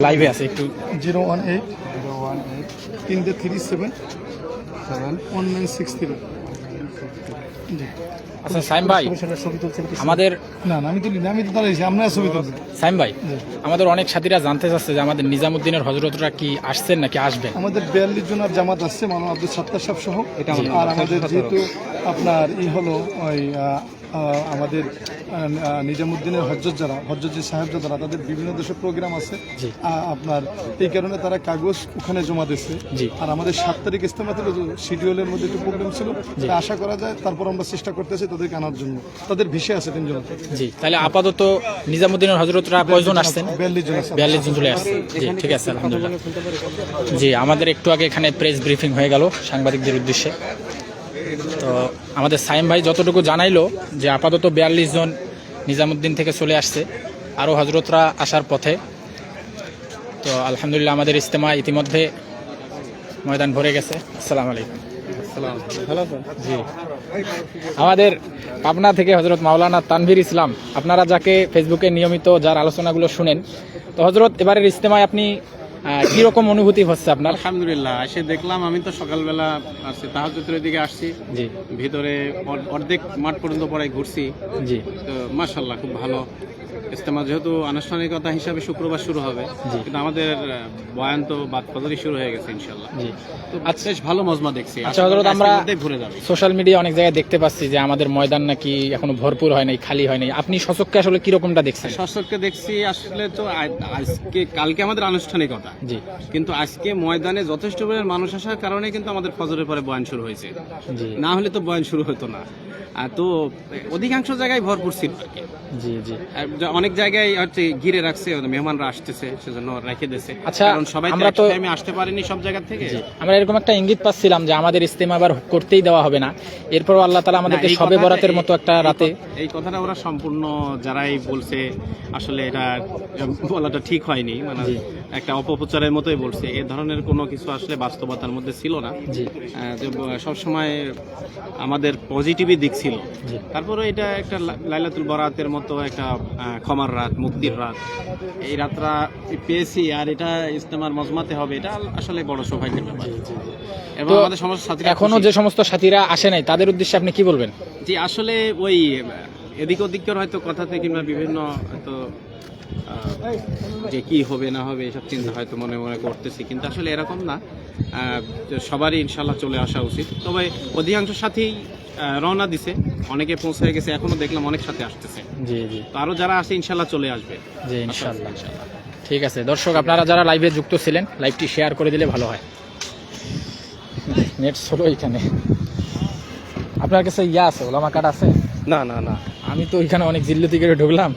লাইভে আছে একটু। Zero one eight zero one eight তিনটে three seven seven one nine six three আচ্ছা সাইম ভাই আমাদের না না আমি তুলিনি আমি তো দাঁড়িয়েছি আমরা ছবি তুলছি সাইম ভাই আমাদের অনেক সাথীরা জানতে চাচ্ছে যে আমাদের নিজামুদ্দিনের হজরতরা কি আসছেন নাকি আসবেন? আমাদের বিয়াল্লিশ জনের জামাত আসছে মানব আব্দুল সত্তার সাহেব সহ। এটা আর আমাদের যেহেতু আপনার ই হলো ওই আমাদের নিজামুদ্দিনের হজরত যারা হজরত সাহেব যারা তাদের বিভিন্ন দেশে প্রোগ্রাম আছে। আপনার এই কারণে তারা কাগজ ওখানে জমা দিচ্ছে আর আমাদের সাত তারিখ ইস্তেমা ছিল শিডিউলের মধ্যে একটু প্রবলেম ছিল। আশা করা যায় তারপর আমরা চেষ্টা করতেছি তাদেরকে আনার জন্য। তাদের ভিসে আছে তিনজন। জি তাহলে আপাতত নিজামুদ্দিনের হজরতরা কয়জন আসছেন? বিয়াল্লিশ জন বিয়াল্লিশ জন চলে আসছে। জি ঠিক আছে আলহামদুলিল্লাহ। জি আমাদের একটু আগে এখানে প্রেস ব্রিফিং হয়ে গেল সাংবাদিকদের উদ্দেশ্যে। তো আমাদের সাইম ভাই যতটুকু জানাইলো যে আপাতত বিয়াল্লিশ জন নিজামুদ্দিন থেকে চলে আসছে আরও হজরতরা আসার পথে। তো আলহামদুলিল্লাহ আমাদের ইজতেমা ইতিমধ্যে ময়দান ভরে গেছে। আসসালামু আলাইকুম। জি। আমাদের পাবনা থেকে হজরত মাওলানা তানভীর ইসলাম আপনারা যাকে ফেসবুকে নিয়মিত যার আলোচনাগুলো শুনেন তো হজরত এবারের ইজতেমায় আপনি কীরকম অনুভূতি হচ্ছে আপনার? আলহামদুলিল্লাহ এসে দেখলাম আমি তো সকালবেলা আসছি তাহাজুতের দিকে আসছি। জি। ভিতরে অর্ধেক মাঠ পর্যন্ত পরে ঘুরছি। জি। তো মার্শাল্লাহ খুব ভালো। ইস্তেমা যেহেতু আনুষ্ঠানিকতা হিসাবে শুক্রবার শুরু হবে কিন্তু আমাদের বয়ান তো বাদ ফজরই শুরু হয়ে গেছে ইনশাল্লাহ তো ভালো মজমা দেখছি। আচ্ছা, হযরত, আমরা- ঘুরে যাবে। সোশ্যাল মিডিয়া অনেক জায়গায় দেখতে পাচ্ছি যে আমাদের ময়দান নাকি এখনও ভরপুর হয় নাই খালি হয় নাই। আপনি সচককে আসলে কিরকমটা দেখছেন? সশককে দেখছি আসলে তো আজকে কালকে আমাদের আনুষ্ঠানিকতা। জি। কিন্তু আজকে ময়দানে যথেষ্ট পরিমাণ মানুষ আসার কারণে কিন্তু আমাদের ফজরের পরে বয়ান শুরু হয়েছে। জি। না হলে তো বয়ান শুরু হতো না। আর তো অধিকাংশ জায়গায় ভরপুর ছিল কি। জি জি। অনেক জায়গায় হচ্ছে ঘিরে রাখছে মেহমানরা আসতেছে সেজন্য রেখে দিয়েছে। আচ্ছা, কারণ সবাই আমরা তো- টাইমে আসতে পারেনি সব জায়গা থেকে। আমরা এরকম একটা ইঙ্গিত পাচ্ছিলাম যে আমাদের ইস্তেমা আবার করতেই দেওয়া হবে না। এরপর আল্লাহ তালা আমাদেরকে সবে বরাতের মতো একটা রাতে এই কথাটা ওরা সম্পূর্ণ যারাই বলছে আসলে এটা বলাটা ঠিক হয়নি। মানে একটা অপপ্রচারের মতোই বলছে। এ ধরনের কোনো কিছু আসলে বাস্তবতার মধ্যে ছিল না। জি। আহ, যে ব- সবসময় আমাদের পজিটিভই দিক ছিল। তারপরে এটা একটা লাইলাতুল বরাতের মতো একটা ক্ষমার রাত মুক্তির রাত। এই রাতটা পেয়েছি আর এটা ইস্তেমার মজমাতে হবে। এটা আসলে বড় সৌভাগ্যের ব্যাপার। এবং আমাদের সমস্ত সাথীরা এখনও যে সমস্ত সাথীরা আসে নাই তাদের উদ্দেশ্যে আপনি কি বলবেন? জি আসলে ওই এদিক ওদিকের হয়তো কথাতে কিংবা বিভিন্ন হয়তো যে কি হবে না হবে এসব চিন্তা হয়তো মনে মনে করতেছি। কিন্তু আসলে এরকম না। সবারই ইনশাল্লাহ চলে আসা উচিত। তবে অধিকাংশ সাথেই রওনা দিছে। অনেকে পৌঁছে গেছে এখনও দেখলাম অনেক সাথে আসতেছে। জি জি। তো আরও যারা আসে ইনশাল্লাহ চলে আসবে। জি ইনশাল্লাহ। ইনশাল্লাহ। ঠিক আছে। দর্শক আপনারা যারা লাইভে যুক্ত ছিলেন লাইভটি শেয়ার করে দিলে ভালো হয়। নেট ছিল এখানে। আপনার কাছে ইয়া আছে ওলামা কার্ড আছে? না না না। আমি তো ওইখানে অনেক জিল্লতি করে ঢুকলাম।